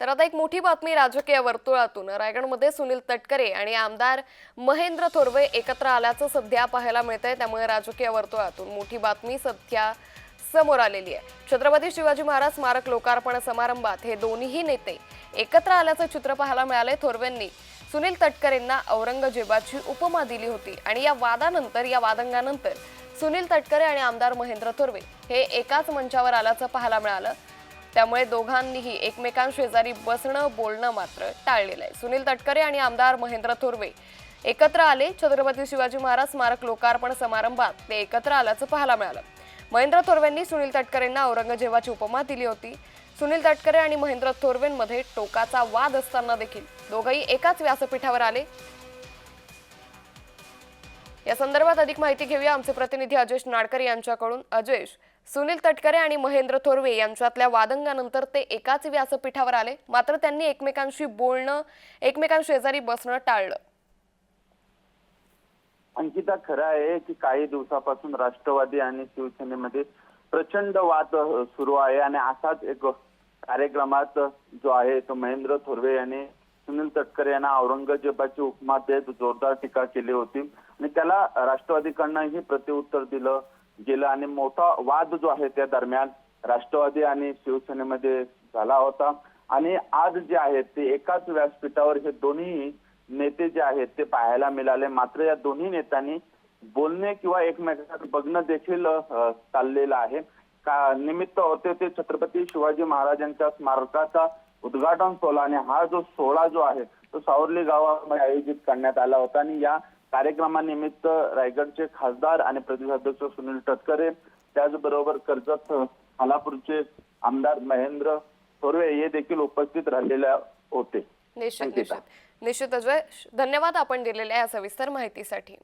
तर आता एक मोठी बातमी राजकीय वर्तुळातून. रायगडमध्ये सुनील तटकरे आणि आमदार महेंद्र थोरवे एकत्र आल्याचं सध्या पाहायला मिळतंय. त्यामुळे राजकीय वर्तुळातून मोठी बातमी सध्या समोर आलेली आहे. छत्रपती शिवाजी महाराज स्मारक लोकार्पण समारंभात हे दोन्हीही नेते एकत्र आल्याचं चित्र पाहायला मिळाले थोरवेंनी. सुनील तटकरेंना औरंगजेबाची उपमा दिली होती आणि या वादानंतर या वादंगानंतर सुनील तटकरे आणि आमदार महेंद्र थोरवे हे एकाच मंचावर आल्याचं पाहायला मिळालं. त्यामुळे दोघांनीही एकमेकांशेजारी बसणं बोलणं मात्र टाळलेलं आहे. सुनील तटकरे आणि आमदार महेंद्र थोरवे एकत्र आले. छत्रपती शिवाजी महाराज स्मारक लोकार्पण समारंभात ते एकत्र आल्याचं पाहायला मिळालं. महेंद्र थोरवेंनी सुनील तटकरेंना औरंगजेबाची उपमा दिली होती. सुनील तटकरे आणि महेंद्र थोरवेंमध्ये टोकाचा वाद असताना देखील दोघंही एकाच व्यासपीठावर आले. या संदर्भात अधिक माहिती घेऊया आमचे प्रतिनिधी अजेश नाडकर यांच्याकडून. अजेश सुनील तटकरे आणि महेंद्र थोरवे यांच्यातल्या वादंगानंतर ते एकाच व्यासपीठावर आले. मात्र त्यांनी एकमेकांशी बोलणं एकमेकांशेजारी बसणं टाळलं. अंकिता खरं आहे की काही दिवसापासून राष्ट्रवादी आणि शिवसेनेमध्ये प्रचंड वाद सुरू आहे. आणि असाच एक कार्यक्रमात जो आहे तो महेंद्र थोरवे यांनी सुनील तटकरे यांना औरंगजेबाची उपमा देत जोरदार टीका केली होती. आणि त्याला राष्ट्रवादीकडनंही प्रत्युत्तर दिलं गेलं. आणि मोठा वाद जो आहे त्या दरम्यान राष्ट्रवादी आणि शिवसेनेमध्ये झाला होता. आणि आज जे आहेत ते एकाच व्यासपीठावर हे दोन्ही नेते जे आहेत ते पाहायला मिळाले. मात्र या दोन्ही नेत्यांनी बोलणे किंवा एकमेकांकडे बघणं देखील चाललेलं आहे. का निमित्त होते ते छत्रपती शिवाजी महाराजांच्या स्मारकाचा उद्घाटन सोहळा आणि हा जो सोहळा जो आहे तो सावर्ली गावामध्ये आयोजित करण्यात आला होता. आणि या कार्यक्रमानिमित्त रायगडचे खासदार आणि प्रदेशाध्यक्ष सुनील तटकरे त्याचबरोबर कर्जत खालापूरचे आमदार महेंद्र थोरवे हे देखील उपस्थित राहिलेले होते. निश्चित. निश्चित निश्चित. अजय धन्यवाद आपण दिलेल्या या सविस्तर माहितीसाठी.